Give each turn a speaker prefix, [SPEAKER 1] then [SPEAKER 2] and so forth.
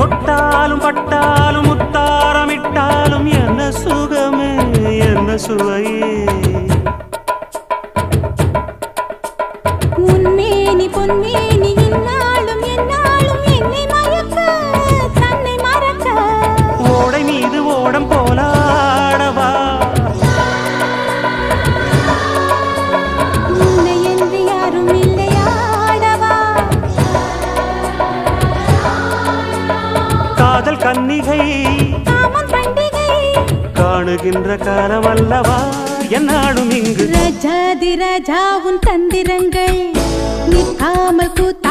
[SPEAKER 1] தொட்டாலும் பட்டாலும் முத்தாரமிட்டாலும் என்ன சுகமே என்ன
[SPEAKER 2] சுவையே. உன்மேனி
[SPEAKER 1] பொன்மேனி பண்டிகை.
[SPEAKER 2] காணுகின்ற காலம் அல்லவா என்னாடும் இங்கு
[SPEAKER 1] ரஜாதி ராஜாவும் தந்திரங்கள். நிற்காமல் கூத்தா